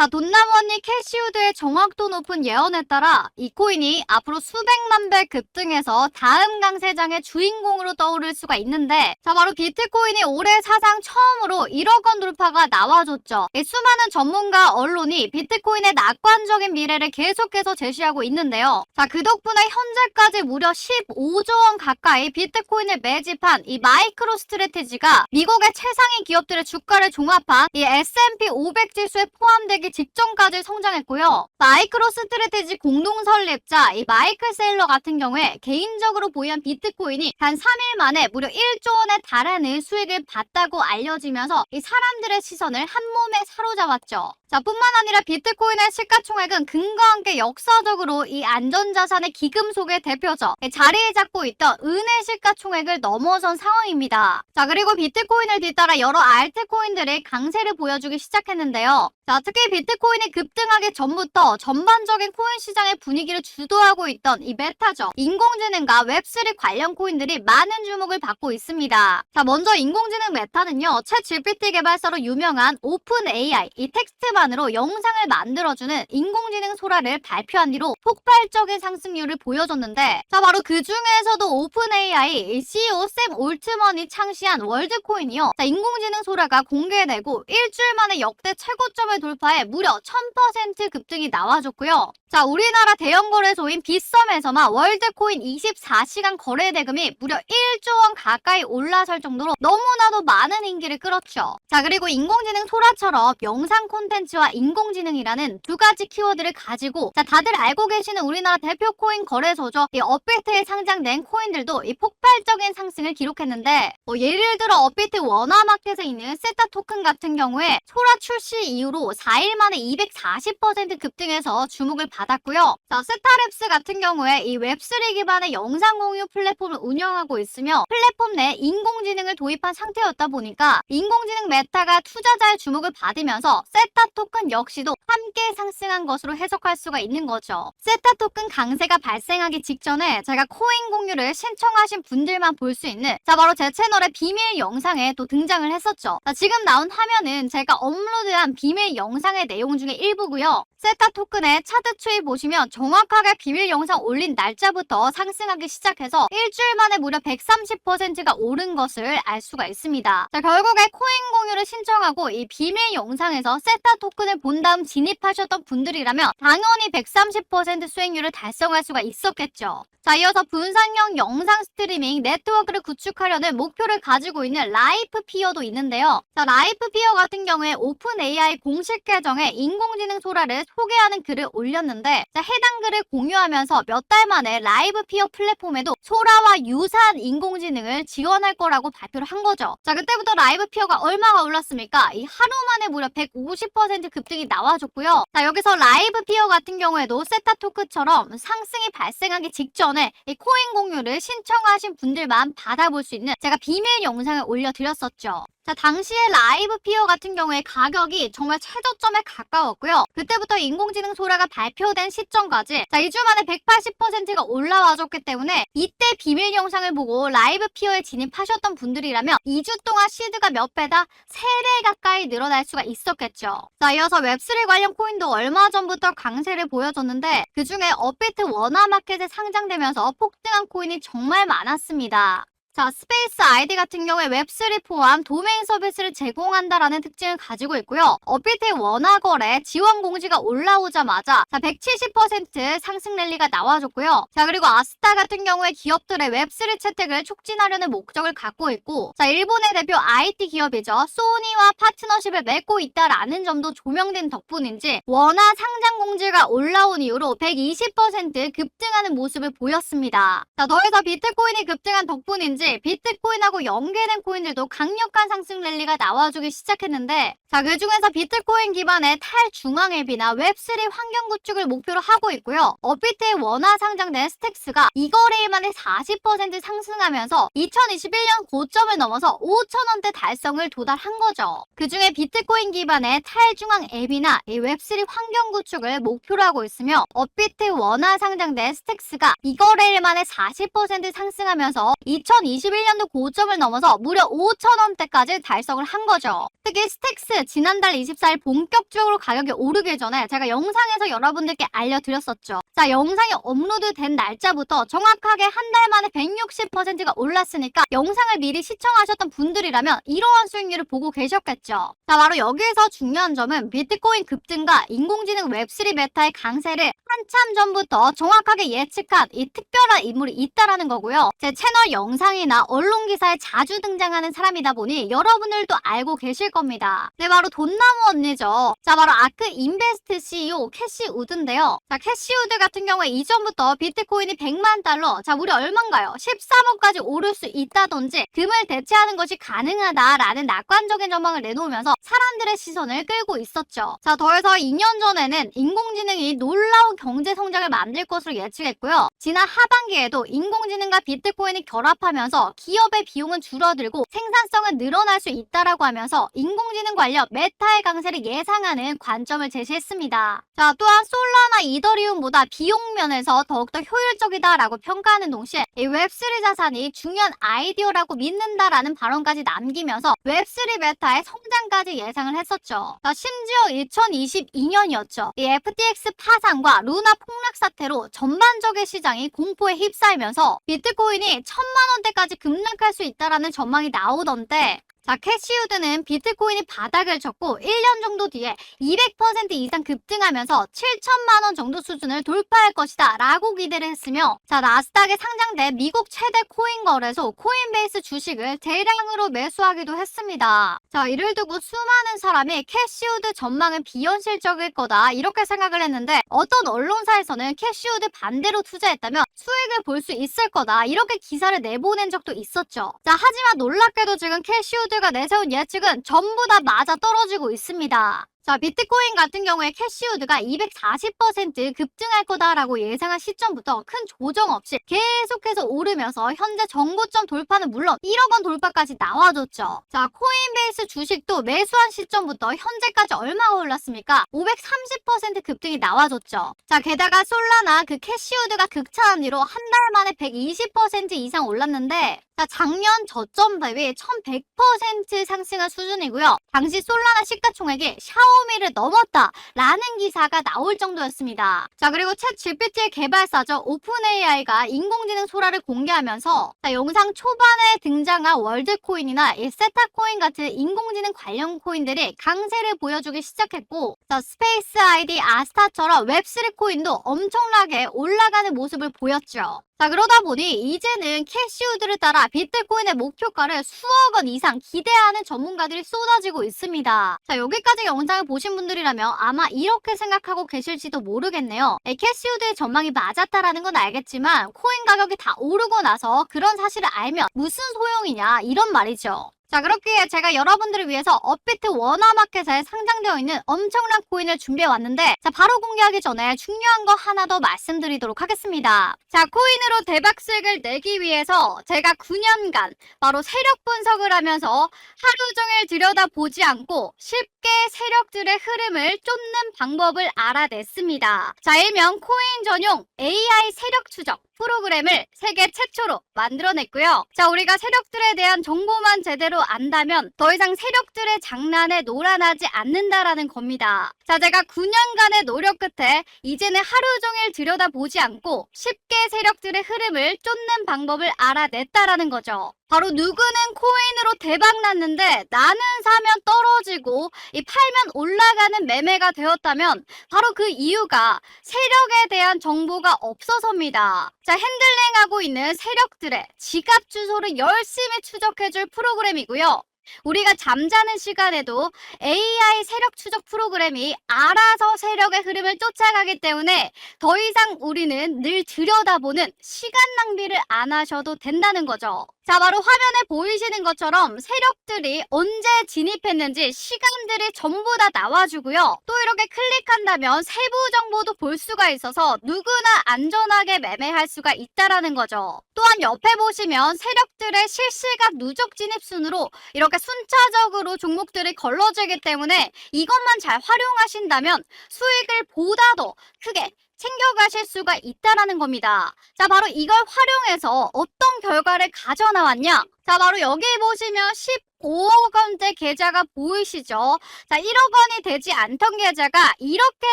자, 돈나무언니 캐시우드의 정확도 높은 예언에 따라 이 코인이 앞으로 수백만 배 급등해서 다음 강세장의 주인공으로 떠오를 수가 있는데 자, 바로 비트코인이 올해 사상 처음으로 1억 원 돌파가 나와줬죠. 이 수많은 전문가 언론이 비트코인의 낙관적인 미래를 계속해서 제시하고 있는데요. 자, 그 덕분에 현재까지 무려 15조 원 가까이 비트코인을 매집한 이 마이크로 스트레테지가 미국의 최상위 기업들의 주가를 종합한 이 S&P 500 지수에 포함되기 직전까지 성장했고요. 마이크로 스트레테지 공동 설립자 이 마이클 세일러 같은 경우에 개인적으로 보유한 비트코인이 단 3일 만에 무려 1조 원에 달하는 수익을 봤다고 알려지면서 이 사람들의 시선을 한 몸에 사로잡았죠. 자, 뿐만 아니라 비트코인의 시가총액은 근거 함께 역사적으로 이 안전자산의 기금 속의 대표죠. 이 자리를 잡고 있던 은의 시가총액을 넘어선 상황입니다. 자, 그리고 비트코인을 뒤따라 여러 알트코인들이 강세를 보여주기 시작했는데요. 자, 특히 비 트코인이 급등하기 전부터 전반적인 코인 시장의 분위기를 주도하고 있던 이 메타죠. 인공지능과 웹3 관련 코인들이 많은 주목을 받고 있습니다. 자, 먼저 인공지능 메타는요, 챗 GPT 개발사로 유명한 오픈 AI, 이 텍스트만으로 영상을 만들어주는 인공지능 소라를 발표한 뒤로 폭발적인 상승률을 보여줬는데, 자, 바로 그 중에서도 오픈 AI CEO 샘 올트먼이 창시한 월드코인이요. 자, 인공지능 소라가 공개되고 일주일 만에 역대 최고점을 돌파해 무려 1000% 급등이 나와줬고요. 자, 우리나라 대형 거래소인 빗썸에서만 월드코인 24시간 거래 대금이 무려 1조 원 가까이 올라설 정도로 너무나도 많은 인기를 끌었죠. 자, 그리고 인공지능 소라처럼 영상 콘텐츠와 인공지능이라는 두 가지 키워드를 가지고 자, 다들 알고 계시는 우리나라 대표 코인 거래소죠. 이 업비트에 상장된 코인들도 이 폭발적인 상승을 기록했는데 뭐 예를 들어 업비트 원화마켓에 있는 세타 토큰 같은 경우에 소라 출시 이후로 4일 만에 240% 급등해서 주목을 받 았고요. 자, 세타랩스 같은 경우에 이 웹3 기반의 영상 공유 플랫폼을 운영하고 있으며 플랫폼 내 인공지능을 도입한 상태였다 보니까 인공지능 메타가 투자자의 주목을 받으면서 세타 토큰 역시도 함께 상승한 것으로 해석할 수가 있는 거죠. 세타 토큰 강세가 발생하기 직전에 제가 코인 공유를 신청하신 분들만 볼 수 있는 자 바로 제 채널의 비밀 영상에 또 등장을 했었죠. 자, 지금 나온 화면은 제가 업로드한 비밀 영상의 내용 중에 일부고요. 세타 토큰의 차트 추이 보시면 정확하게 비밀 영상 올린 날짜부터 상승하기 시작해서 일주일 만에 무려 130%가 오른 것을 알 수가 있습니다. 자, 결국에 코인 공유를 신청하고 이 비밀 영상에서 세타 토큰을 본 다음 진입하셨던 분들이라면 당연히 130% 수익률을 달성할 수가 있었겠죠. 자, 이어서 분산형 영상 스트리밍 네트워크를 구축하려는 목표를 가지고 있는 라이프 피어도 있는데요. 자, 라이프 피어 같은 경우에 오픈 AI 공식 계정에 인공지능 소라를 소개하는 글을 올렸는데 자, 해당 글을 공유하면서 몇 달 만에 라이브 피어 플랫폼에도 소라와 유사한 인공지능을 지원할 거라고 발표를 한 거죠. 자, 그때부터 라이브 피어가 얼마가 올랐습니까? 이 하루 만에 무려 150% 급등이 나와줬고요. 자, 여기서 라이브 피어 같은 경우에도 세타 토크처럼 상승이 발생하기 직전에 이 코인 공유를 신청하신 분들만 받아볼 수 있는 제가 비밀 영상을 올려드렸었죠. 자, 당시에 라이브 피어 같은 경우에 가격이 정말 최저점에 가까웠고요. 그때부터 인공지능 소라가 발표 된 시점까지 자, 2주 만에 180%가 올라와줬기 때문에 이때 비밀 영상을 보고 라이브 피어에 진입하셨던 분들이라면 2주 동안 시드가 몇 배다? 3배 가까이 늘어날 수가 있었겠죠. 자, 이어서 웹3 관련 코인도 얼마 전부터 강세를 보여줬는데 그 중에 업비트 원화마켓에 상장되면서 폭등한 코인이 정말 많았습니다. 자, 스페이스 아이디 같은 경우에 웹3 포함 도메인 서비스를 제공한다라는 특징을 가지고 있고요. 업비트의 원화 거래 지원 공지가 올라오자마자 자, 170% 상승 랠리가 나와줬고요. 자, 그리고 아스타 같은 경우에 기업들의 웹3 채택을 촉진하려는 목적을 갖고 있고 자, 일본의 대표 IT 기업이죠. 소니와 파트너십을 맺고 있다라는 점도 조명된 덕분인지 원화 상장 공지가 올라온 이후로 120% 급등하는 모습을 보였습니다. 자, 더해서 비트코인이 급등한 덕분인지 비트코인하고 연계된 코인들도 강력한 상승 랠리가 나와주기 시작했는데 자, 그 중에서 비트코인 기반의 탈중앙 앱이나 웹3 환경 구축을 목표로 하고 있고요. 업비트의 원화 상장된 스택스가 이 거래일 만에 40% 상승하면서 2021년 고점을 넘어서 5천원대 달성을 도달한 거죠. 그 중에 비트코인 기반의 탈중앙 앱이나 이 웹3 환경 구축을 목표로 하고 있으며 업비트 원화 상장된 스택스가 이 거래일 만에 40% 상승하면서 2021 2021년도 고점을 넘어서 무려 5천원대까지 달성을 한 거죠. 특히 스택스 지난달 24일 본격적으로 가격이 오르기 전에 제가 영상에서 여러분들께 알려드렸었죠. 자, 영상이 업로드된 날짜부터 정확하게 한 달 만에 160%가 올랐으니까 영상을 미리 시청하셨던 분들이라면 이러한 수익률을 보고 계셨겠죠. 자, 바로 여기에서 중요한 점은 비트코인 급등과 인공지능 웹3 메타의 강세를 한참 전부터 정확하게 예측한 이 특별한 인물이 있다라는 거고요. 제 채널 영상 이나 언론 기사에 자주 등장하는 사람이다 보니 여러분들도 알고 계실 겁니다. 네, 바로 돈나무 언니죠. 자, 바로 아크 인베스트 CEO 캐시 우드인데요. 자, 캐시 우드 같은 경우에 이전부터 비트코인이 100만 달러, 자, 무려 얼마인가요? 13억까지 오를 수 있다든지 금을 대체하는 것이 가능하다라는 낙관적인 전망을 내놓으면서 사람들의 시선을 끌고 있었죠. 자, 더해서 2년 전에는 인공지능이 놀라운 경제 성장을 만들 것으로 예측했고요. 지난 하반기에도 인공지능과 비트코인이 결합하면서 기업의 비용은 줄어들고 생산성은 늘어날 수 있다라고 하면서 인공지능 관련 메타의 강세를 예상하는 관점을 제시했습니다. 자, 또한 솔라나 이더리움보다 비용 면에서 더욱더 효율적이다라고 평가하는 동시에 이 웹3 자산이 중요한 아이디어라고 믿는다라는 발언까지 남기면서 웹3 메타의 성장까지 예상을 했었죠. 자, 심지어 2022년이었죠. 이 FTX 파산과 루나 폭락 사태로 전반적인 시장이 공포에 휩싸이면서 비트코인이 천만 원대까지 급락할 수 있다라는 전망이 나오던데 자, 캐시우드는 비트코인이 바닥을 쳤고 1년 정도 뒤에 200% 이상 급등하면서 7천만 원 정도 수준을 돌파할 것이다 라고 기대를 했으며 자, 나스닥에 상장된 미국 최대 코인 거래소 코인베이스 주식을 대량으로 매수하기도 했습니다. 자, 이를 두고 수많은 사람이 캐시우드 전망은 비현실적일 거다 이렇게 생각을 했는데 어떤 언론사에서는 캐시우드 반대로 투자했다면 수익을 볼 수 있을 거다 이렇게 기사를 내보낸 적도 있었죠. 자, 하지만 놀랍게도 지금 캐시우드 가 내세운 예측은 전부 다 맞아 떨어지고 있습니다. 자, 비트코인 같은 경우에 캐시우드가 240% 급등할 거다라고 예상한 시점부터 큰 조정 없이 계속해서 오르면서 현재 정고점 돌파는 물론 1억 원 돌파까지 나와줬죠. 자, 코인베이스 주식도 매수한 시점부터 현재까지 얼마가 올랐습니까? 530% 급등이 나와줬죠. 자, 게다가 솔라나 그 캐시우드가 극찬한 뒤로 한 달 만에 120% 이상 올랐는데 자, 작년 저점 대비 1100% 상승한 수준이고요. 당시 솔라나 시가총액이 샤 오미를 넘었다라는 기사가 나올 정도였습니다. 자, 그리고 챗 GPT의 개발사죠. 오픈AI가 인공지능 소라를 공개하면서 자, 영상 초반에 등장한 월드코인이나 이 세타코인 같은 인공지능 관련 코인들이 강세를 보여주기 시작했고 자, 스페이스 아이디 아스타처럼 웹3 코인도 엄청나게 올라가는 모습을 보였죠. 자 그러다 보니 이제는 캐시우드를 따라 비트코인의 목표가를 수억 원 이상 기대하는 전문가들이 쏟아지고 있습니다. 자 여기까지 영상을 보신 분들이라면 아마 이렇게 생각하고 계실지도 모르겠네요. 에, 캐시우드의 전망이 맞았다라는 건 알겠지만 코인 가격이 다 오르고 나서 그런 사실을 알면 무슨 소용이냐 이런 말이죠. 자 그렇기에 제가 여러분들을 위해서 업비트 원화마켓에 상장되어 있는 엄청난 코인을 준비해 왔는데 자 바로 공개하기 전에 중요한 거 하나 더 말씀드리도록 하겠습니다. 자 코인으로 대박 수익을 내기 위해서 제가 9년간 바로 세력 분석을 하면서 하루 종일 들여다보지 않고 쉽게 세력들의 흐름을 쫓는 방법을 알아냈습니다. 자 일명 코인 전용 AI 세력 추적 프로그램을 세계 최초로 만들어냈고요. 자, 우리가 세력들에 대한 정보만 제대로 안다면 더 이상 세력들의 장난에 놀아나지 않는다라는 겁니다. 자, 제가 9년간의 노력 끝에 이제는 하루 종일 들여다보지 않고 쉽게 세력들의 흐름을 쫓는 방법을 알아냈다라는 거죠. 바로 누구는 코인으로 대박 났는데 나는 사면 떨어 지고 이 팔면 올라가는 매매가 되었다면 바로 그 이유가 세력에 대한 정보가 없어서입니다. 자, 핸들링하고 있는 세력들의 지갑 주소를 열심히 추적해줄 프로그램이고요. 우리가 잠자는 시간에도 AI 세력 추적 프로그램이 알아서 세력의 흐름을 쫓아가기 때문에 더 이상 우리는 늘 들여다보는 시간 낭비를 안 하셔도 된다는 거죠. 자, 바로 화면에 보이시는 것처럼 세력들이 언제 진입했는지 시간들이 전부 다 나와주고요. 또 이렇게 클릭한다면 세부 정보도 볼 수가 있어서 누구나 안전하게 매매할 수가 있다라는 거죠. 또한 옆에 보시면 세력들의 실시간 누적 진입 순으로 이렇게 순차적으로 종목들이 걸러지기 때문에 이것만 잘 활용하신다면 수익을 보다 더 크게 챙겨가실 수가 있다라는 겁니다. 자, 바로 이걸 활용해서 어떤 결과를 가져 나왔냐? 자, 바로 여기 보시면 15억 원대 계좌가 보이시죠? 자, 1억 원이 되지 않던 계좌가 이렇게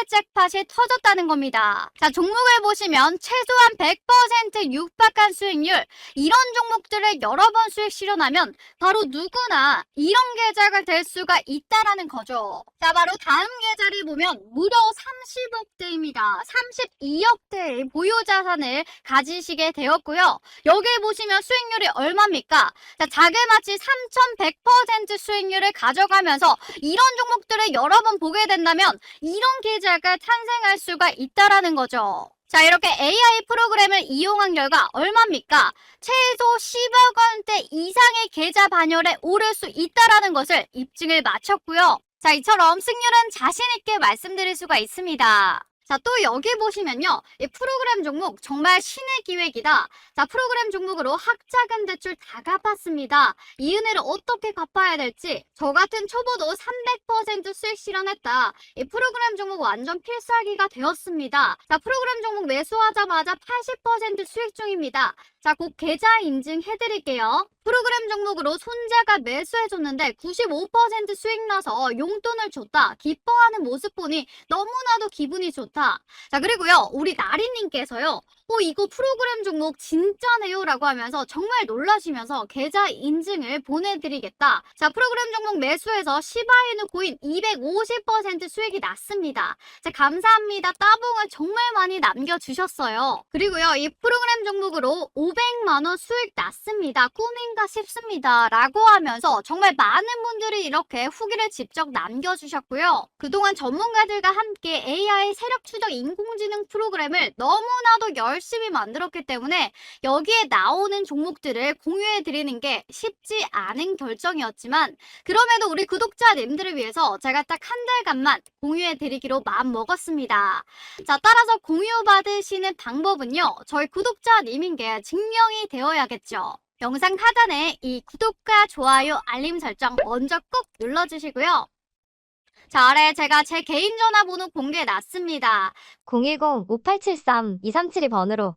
잭팟이 터졌다는 겁니다. 자, 종목을 보시면 최소한 100% 육박한 수익률, 이런 종목들을 여러 번 수익 실현하면 바로 누구나 이런 계좌가 될 수가 있다라는 거죠. 자, 바로 다음 계좌를 보면 무려 30억대입니다. 32억대의 보유 자산을 가지시게 되었고요. 여기 보시면 수익률이 얼마입니까? 자, 자그마치 3,100% 수익률을 가져가면서 이런 종목들을 여러 번 보게 된다면 이런 계좌가 탄생할 수가 있다라는 거죠. 자, 이렇게 AI 프로그램을 이용한 결과 얼마입니까? 최소 10억 원대 이상의 계좌 반열에 오를 수 있다라는 것을 입증을 마쳤고요. 자, 이처럼 승률은 자신 있게 말씀드릴 수가 있습니다. 자, 또 여기 보시면요. 이 프로그램 종목 정말 신의 기획이다. 자, 프로그램 종목으로 학자금 대출 다 갚았습니다. 이 은혜를 어떻게 갚아야 될지 저 같은 초보도 300% 수익 실현했다. 이 프로그램 종목 완전 필살기가 되었습니다. 자, 프로그램 종목 매수하자마자 80% 수익 중입니다. 자, 곧 계좌 인증 해드릴게요. 프로그램 종목으로 손자가 매수해줬는데 95% 수익 나서 용돈을 줬다. 기뻐하는 모습 보니 너무나도 기분이 좋다. 자, 그리고요, 우리 나리님께서요, 어, 이거 프로그램 종목 진짜네요. 라고 하면서 정말 놀라시면서 계좌 인증을 보내드리겠다. 자, 프로그램 종목 매수해서 시바이누 코인 250% 수익이 났습니다. 자, 감사합니다. 따봉을 정말 많이 남겨주셨어요. 그리고요, 이 프로그램 종목으로 500만원 수익 났습니다. 꿈인가 싶습니다. 라고 하면서 정말 많은 분들이 이렇게 후기를 직접 남겨주셨고요. 그동안 전문가들과 함께 AI 세력 추적 인공지능 프로그램을 너무나도 열심히 만들었기 때문에 여기에 나오는 종목들을 공유해 드리는 게 쉽지 않은 결정이었지만 그럼에도 우리 구독자님들을 위해서 제가 딱 한 달간만 공유해 드리기로 마음 먹었습니다. 자, 따라서 공유 받으시는 방법은요. 저희 구독자님인 게 증명이 되어야겠죠. 영상 하단에 이 구독과 좋아요, 알림 설정 먼저 꾹 눌러주시고요. 자, 아래 제가 제 개인 전화번호 공개해 놨습니다. 010-5873-2372 번으로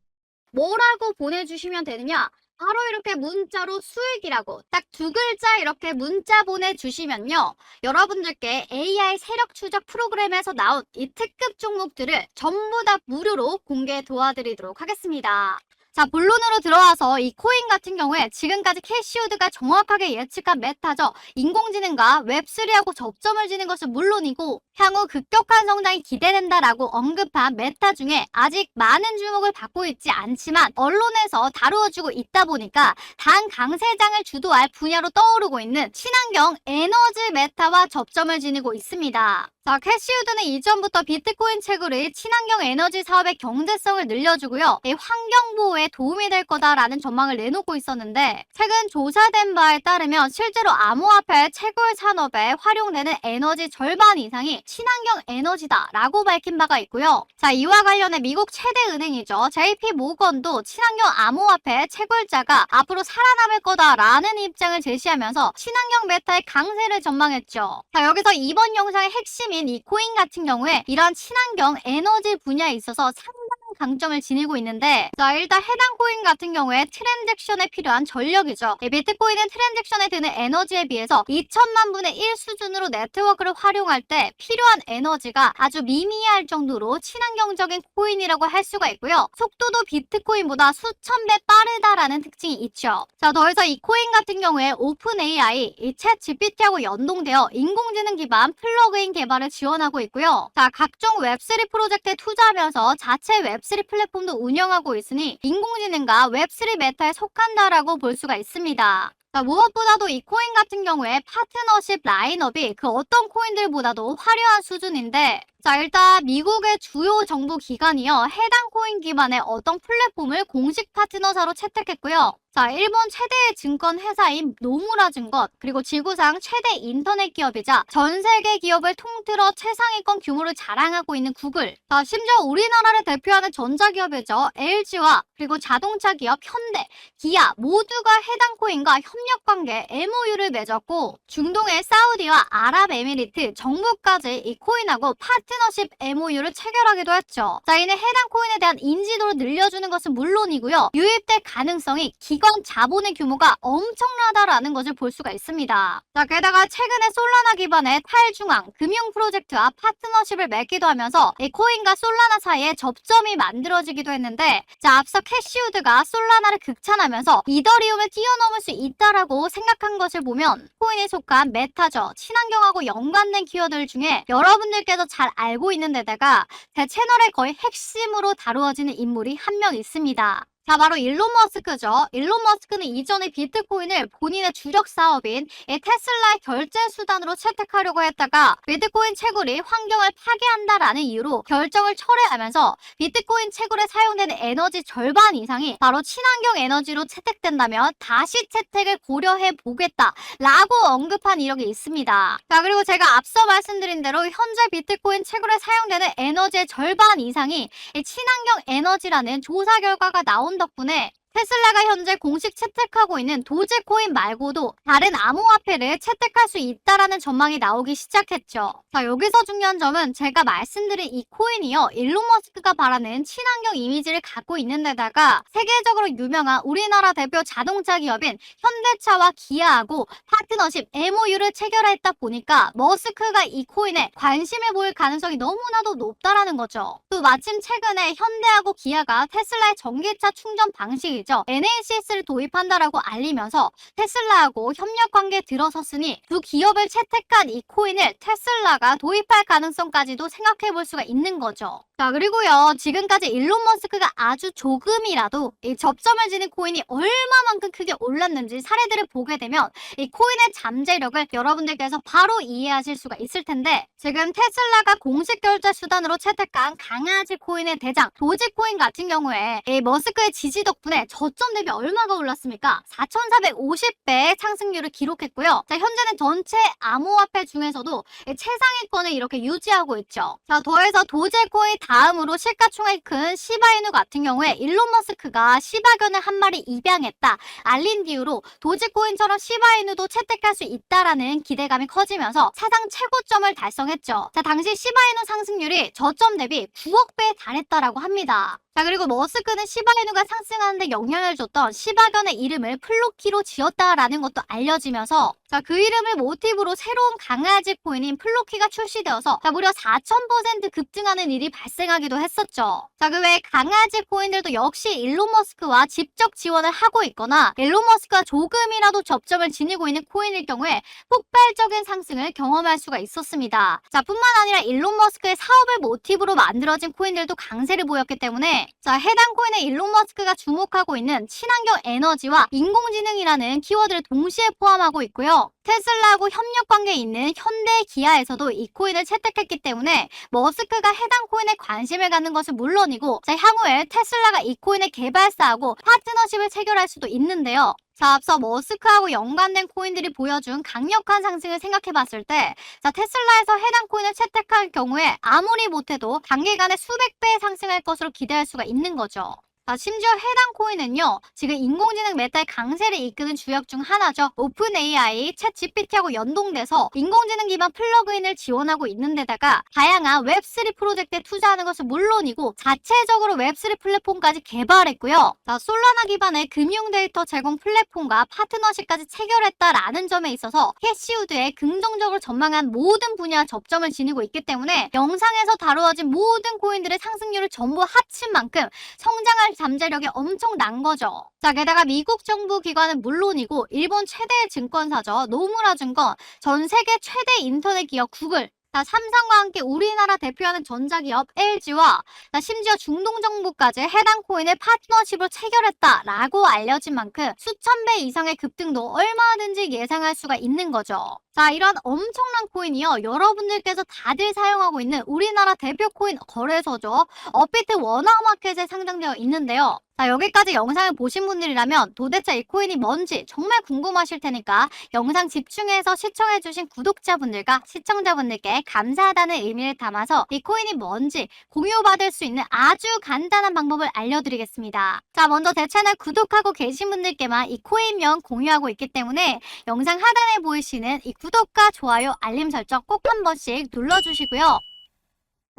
뭐라고 보내주시면 되느냐? 바로 이렇게 문자로 수익이라고 딱 두 글자 이렇게 문자 보내주시면요. 여러분들께 AI 세력 추적 프로그램에서 나온 이 특급 종목들을 전부 다 무료로 공개 도와드리도록 하겠습니다. 자, 본론으로 들어와서 이 코인 같은 경우에 지금까지 캐시우드가 정확하게 예측한 메타죠. 인공지능과 웹3하고 접점을 지는 것은 물론이고 향후 급격한 성장이 기대된다라고 언급한 메타 중에 아직 많은 주목을 받고 있지 않지만 언론에서 다루어지고 있다 보니까 당 강세장을 주도할 분야로 떠오르고 있는 친환경 에너지 메타와 접점을 지니고 있습니다. 자, 캐시우드는 이전부터 비트코인 채굴의 친환경 에너지 사업의 경제성을 늘려주고요. 이 환경 보호에 도움이 될 거다라는 전망을 내놓고 있었는데 최근 조사된 바에 따르면 실제로 암호화폐 채굴 산업에 활용되는 에너지 절반 이상이 친환경 에너지다라고 밝힌 바가 있고요. 자, 이와 관련해 미국 최대 은행이죠. JP 모건도 친환경 암호화폐 채굴자가 앞으로 살아남을 거다라는 입장을 제시하면서 친환경 메타의 강세를 전망했죠. 자, 여기서 이번 영상의 핵심인 이 코인 같은 경우에 이런 친환경 에너지 분야에 있어서 상당한 강점을 지니고 있는데 자 일단 해당 코인 같은 경우에 트랜잭션에 필요한 전력이죠. 이 비트코인은 트랜잭션에 드는 에너지에 비해서 2천만 분의 1 수준으로 네트워크를 활용할 때 필요한 에너지가 아주 미미할 정도로 친환경적인 코인이라고 할 수가 있고요. 속도도 비트코인보다 수천 배 빠르다라는 특징이 있죠. 자 더해서 이 코인 같은 경우에 오픈 AI, 이챗 GPT하고 연동되어 인공지능 기반 플러그인 개발을 지원하고 있고요. 자 각종 웹3 프로젝트에 투자하면서 자체 웹3 플랫폼도 운영하고 있으니 인공지능과 웹3 메타에 속한다라고 볼 수가 있습니다. 자, 무엇보다도 이 코인 같은 경우에 파트너십 라인업이 그 어떤 코인들보다도 화려한 수준인데 자, 일단 미국의 주요 정부 기관이요. 해당 코인 기반의 어떤 플랫폼을 공식 파트너사로 채택했고요. 자, 일본 최대의 증권 회사인 노무라 증권, 그리고 지구상 최대 인터넷 기업이자 전 세계 기업을 통틀어 최상위권 규모를 자랑하고 있는 구글. 자, 심지어 우리나라를 대표하는 전자기업이죠. LG와 그리고 자동차 기업 현대, 기아 모두가 해당 코인과 협력 관계 MOU를 맺었고 중동의 사우디와 아랍에미리트 정부까지 이 코인하고 파트 파트너십 MOU를 체결하기도 했죠. 자, 이는 해당 코인에 대한 인지도를 늘려주는 것은 물론이고요. 유입될 가능성이 기관 자본의 규모가 엄청나다라는 것을 볼 수가 있습니다. 자, 게다가 최근에 솔라나 기반의 탈중앙 금융 프로젝트와 파트너십을 맺기도 하면서 이 코인과 솔라나 사이에 접점이 만들어지기도 했는데 자, 앞서 캐시우드가 솔라나를 극찬하면서 이더리움을 뛰어넘을 수 있다라고 생각한 것을 보면 코인에 속한 메타저, 친환경하고 연관된 키워드들 중에 여러분들께서 잘 알고 있는 데다가 제 채널의 거의 핵심으로 다루어지는 인물이 한 명 있습니다. 자, 바로 일론 머스크죠. 일론 머스크는 이전에 비트코인을 본인의 주력 사업인 이 테슬라의 결제 수단으로 채택하려고 했다가 비트코인 채굴이 환경을 파괴한다라는 이유로 결정을 철회하면서 비트코인 채굴에 사용되는 에너지 절반 이상이 바로 친환경 에너지로 채택된다면 다시 채택을 고려해 보겠다라고 언급한 이력이 있습니다. 자, 그리고 제가 앞서 말씀드린 대로 현재 비트코인 채굴에 사용되는 에너지의 절반 이상이 이 친환경 에너지라는 조사 결과가 나온 덕분에 테슬라가 현재 공식 채택하고 있는 도제코인 말고도 다른 암호화폐를 채택할 수 있다라는 전망이 나오기 시작했죠. 자, 여기서 중요한 점은 제가 말씀드린 이 코인이요. 일론 머스크가 바라는 친환경 이미지를 갖고 있는 데다가 세계적으로 유명한 우리나라 대표 자동차 기업인 현대차와 기아하고 파트너십 MOU를 체결했다 보니까 머스크가 이 코인에 관심을 보일 가능성이 너무나도 높다라는 거죠. 또 마침 최근에 현대하고 기아가 테슬라의 전기차 충전 방식이 죠. NACS를 도입한다라고 알리면서 테슬라하고 협력 관계에 들어섰으니 두 기업을 채택한 이 코인을 테슬라가 도입할 가능성까지도 생각해 볼 수가 있는 거죠. 자, 그리고요. 지금까지 일론 머스크가 아주 조금이라도 이 접점을 지는 코인이 얼마만큼 크게 올랐는지 사례들을 보게 되면 이 코인의 잠재력을 여러분들께서 바로 이해하실 수가 있을 텐데 지금 테슬라가 공식 결제 수단으로 채택한 강아지 코인의 대장 도지코인 같은 경우에 이 머스크의 지지 덕분에 저점 대비 얼마가 올랐습니까? 4,450배 상승률을 기록했고요. 자, 현재는 전체 암호화폐 중에서도 이 최상위권을 이렇게 유지하고 있죠. 자, 더해서 도제코인 다음으로 시가총액이 큰 시바이누 같은 경우에 일론 머스크가 시바견을 한 마리 입양했다 알린 뒤로 도지코인처럼 시바이누도 채택할 수 있다라는 기대감이 커지면서 사상 최고점을 달성했죠. 자, 당시 시바이누 상승률이 저점 대비 9억 배에 달했다라고 합니다. 자 그리고 머스크는 시바이누가 상승하는데 영향을 줬던 시바견의 이름을 플로키로 지었다라는 것도 알려지면서 자 그 이름을 모티브로 새로운 강아지 코인인 플로키가 출시되어서 자 무려 4,000% 급등하는 일이 발생하기도 했었죠. 자 그 외에 강아지 코인들도 역시 일론 머스크와 직접 지원을 하고 있거나 일론 머스크가 조금이라도 접점을 지니고 있는 코인일 경우에 폭발적인 상승을 경험할 수가 있었습니다. 자 뿐만 아니라 일론 머스크의 사업을 모티브로 만들어진 코인들도 강세를 보였기 때문에 자, 해당 코인에 일론 머스크가 주목하고 있는 친환경 에너지와 인공지능이라는 키워드를 동시에 포함하고 있고요. 테슬라하고 협력 관계에 있는 현대 기아에서도 이 코인을 채택했기 때문에 머스크가 해당 코인에 관심을 갖는 것은 물론이고 자, 향후에 테슬라가 이 코인의 개발사하고 파트너십을 체결할 수도 있는데요. 자, 앞서 머스크하고 연관된 코인들이 보여준 강력한 상승을 생각해 봤을 때, 자, 테슬라에서 해당 코인을 채택할 경우에 아무리 못해도 단기간에 수백 배 상승할 것으로 기대할 수가 있는 거죠. 자, 심지어 해당 코인은요, 지금 인공지능 메타의 강세를 이끄는 주역 중 하나죠. 오픈 AI, 챗 GPT하고 연동돼서 인공지능 기반 플러그인을 지원하고 있는 데다가 다양한 웹3 프로젝트에 투자하는 것은 물론이고 자체적으로 웹3 플랫폼까지 개발했고요. 자, 솔라나 기반의 금융 데이터 제공 플랫폼과 파트너십까지 체결했다라는 점에 있어서 캐시우드에 긍정적으로 전망한 모든 분야 접점을 지니고 있기 때문에 영상에서 다루어진 모든 코인들의 상승률을 전부 합친 만큼 성장할 잠재력이 엄청난 거죠. 자, 게다가 미국 정부 기관은 물론이고 일본 최대의 증권사죠. 노무라 증권, 전 세계 최대 인터넷 기업 구글, 자, 삼성과 함께 우리나라 대표하는 전자기업 LG와 자, 심지어 중동 정부까지 해당 코인을 파트너십으로 체결했다라고 알려진 만큼 수천 배 이상의 급등도 얼마든지 예상할 수가 있는 거죠. 자, 이런 엄청난 코인이요. 여러분들께서 다들 사용하고 있는 우리나라 대표 코인 거래소죠. 업비트 원화마켓에 상장되어 있는데요. 자, 여기까지 영상을 보신 분들이라면 도대체 이 코인이 뭔지 정말 궁금하실 테니까 영상 집중해서 시청해주신 구독자분들과 시청자분들께 감사하다는 의미를 담아서 이 코인이 뭔지 공유받을 수 있는 아주 간단한 방법을 알려드리겠습니다. 자, 먼저 제 채널 구독하고 계신 분들께만 이 코인명 공유하고 있기 때문에 영상 하단에 보이시는 이 구독과 좋아요, 알림 설정 꼭 한 번씩 눌러주시고요.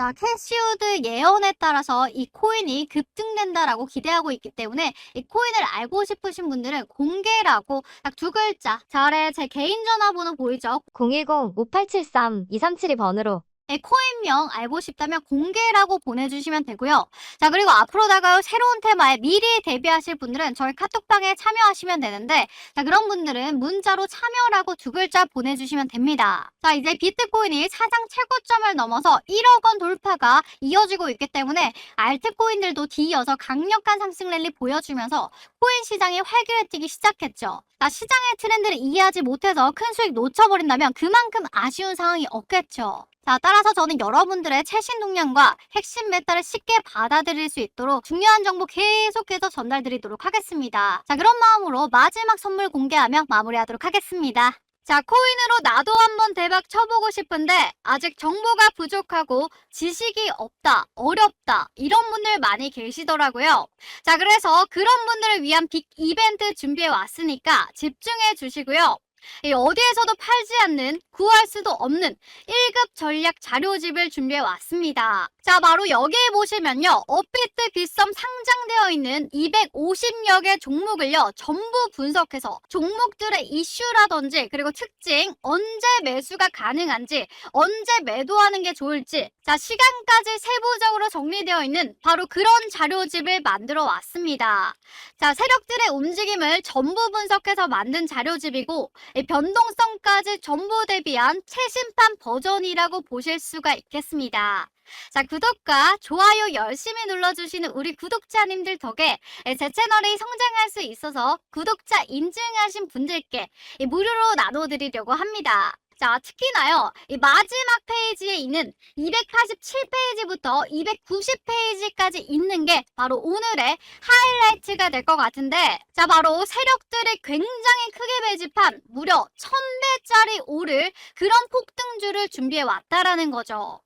자, 캐시우드 예언에 따라서 이 코인이 급등된다라고 기대하고 있기 때문에 이 코인을 알고 싶으신 분들은 공개라고 딱 두 글자. 자, 아래 제 개인 전화번호 보이죠? 010-5873-2372 번으로 네, 코인명 알고 싶다면 공개라고 보내주시면 되고요. 자, 그리고 앞으로 다가올 새로운 테마에 미리 대비하실 분들은 저희 카톡방에 참여하시면 되는데, 자, 그런 분들은 문자로 참여라고 두 글자 보내주시면 됩니다. 자, 이제 비트코인이 사상 최고점을 넘어서 1억 원 돌파가 이어지고 있기 때문에 알트코인들도 뒤이어서 강력한 상승 랠리 보여주면서 코인 시장이 활기를 띠기 시작했죠. 자, 시장의 트렌드를 이해하지 못해서 큰 수익 놓쳐버린다면 그만큼 아쉬운 상황이 없겠죠. 자, 따라서 저는 여러분들의 최신 동향과 핵심 메타를 쉽게 받아들일 수 있도록 중요한 정보 계속해서 전달드리도록 하겠습니다. 자, 그런 마음으로 마지막 선물 공개하며 마무리하도록 하겠습니다. 자, 코인으로 나도 한번 대박 쳐보고 싶은데 아직 정보가 부족하고 지식이 없다, 어렵다 이런 분들 많이 계시더라고요. 자, 그래서 그런 분들을 위한 빅 이벤트 준비해 왔으니까 집중해 주시고요. 이 어디에서도 팔지 않는 구할 수도 없는 1급 전략 자료집을 준비해 왔습니다. 자, 바로 여기에 보시면요. 업비트 빗썸 상장되어 있는 250여 개 종목을요. 전부 분석해서 종목들의 이슈라든지 그리고 특징, 언제 매수가 가능한지, 언제 매도하는 게 좋을지, 자, 시간까지 세부적으로 정리되어 있는 바로 그런 자료집을 만들어 왔습니다. 자, 세력들의 움직임을 전부 분석해서 만든 자료집이고, 이 변동성까지 전부 대비한 최신판 버전이라고 보실 수가 있겠습니다. 자, 구독과 좋아요 열심히 눌러주시는 우리 구독자님들 덕에 제 채널이 성장할 수 있어서 구독자 인증하신 분들께 이 무료로 나눠드리려고 합니다. 자, 특히나요, 이 마지막 페이지에 있는 287페이지부터 290페이지까지 있는 게 바로 오늘의 하이라이트가 될 것 같은데, 자, 바로 세력들이 굉장히 크게 배집한 무려 1000배짜리 오를 그런 폭등주를 준비해 왔다라는 거죠.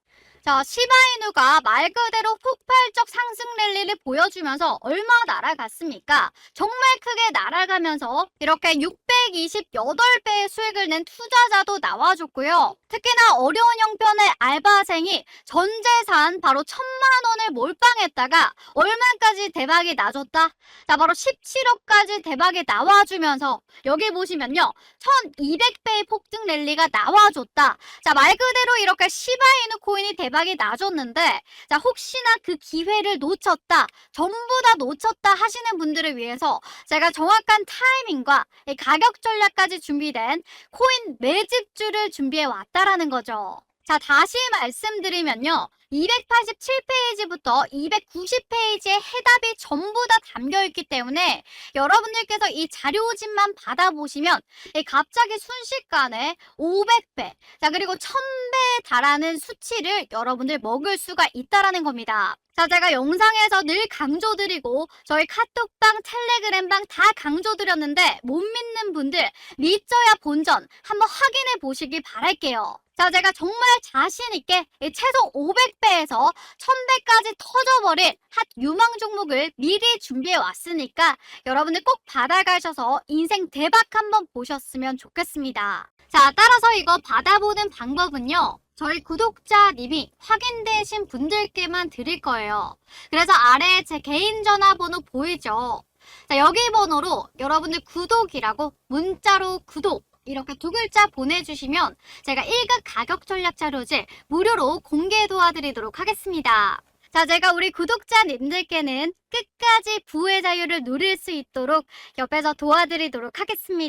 자, 시바이누가 말 그대로 폭발적 상승 랠리를 보여주면서 얼마 날아갔습니까? 정말 크게 날아가면서 이렇게 628배의 수익을 낸 투자자도 나와줬고요. 특히나 어려운 형편의 알바생이 전 재산 바로 천만 원을 몰빵했다가 얼마까지 대박이 나줬다? 자, 바로 17억까지 대박이 나와주면서 여기 보시면요. 1200배의 폭등 랠리가 나와줬다. 자, 말 그대로 이렇게 시바이누 코인이 대박 이 나줬는데, 자, 혹시나 그 기회를 놓쳤다, 전부 다 놓쳤다 하시는 분들을 위해서 제가 정확한 타이밍과 이 가격 전략까지 준비된 코인 매집주를 준비해 왔다라는 거죠. 자, 다시 말씀드리면요. 287페이지부터 290페이지에 해답이 전부 다 담겨 있기 때문에 여러분들께서 이 자료집만 받아보시면 이 갑자기 순식간에 500배, 자, 그리고 1000배에 달하는 수치를 여러분들 먹을 수가 있다라는 겁니다. 자, 제가 영상에서 늘 강조드리고 저희 카톡방, 텔레그램방 다 강조드렸는데 못 믿는 분들 믿져야 본전 한번 확인해 보시기 바랄게요. 자, 제가 정말 자신있게 이 최소 500배에서 1000배까지 터져버린 핫 유망 종목을 미리 준비해 왔으니까 여러분들 꼭 받아가셔서 인생 대박 한번 보셨으면 좋겠습니다. 자, 따라서 이거 받아보는 방법은요. 저희 구독자님이 확인되신 분들께만 드릴 거예요. 그래서 아래에 제 개인 전화번호 보이죠? 자, 여기 번호로 여러분들 구독이라고 문자로 구독 이렇게 두 글자 보내주시면 제가 1급 가격 전략 자료지 무료로 공개 도와드리도록 하겠습니다. 자, 제가 우리 구독자님들께는 끝까지 부의 자유를 누릴 수 있도록 옆에서 도와드리도록 하겠습니다.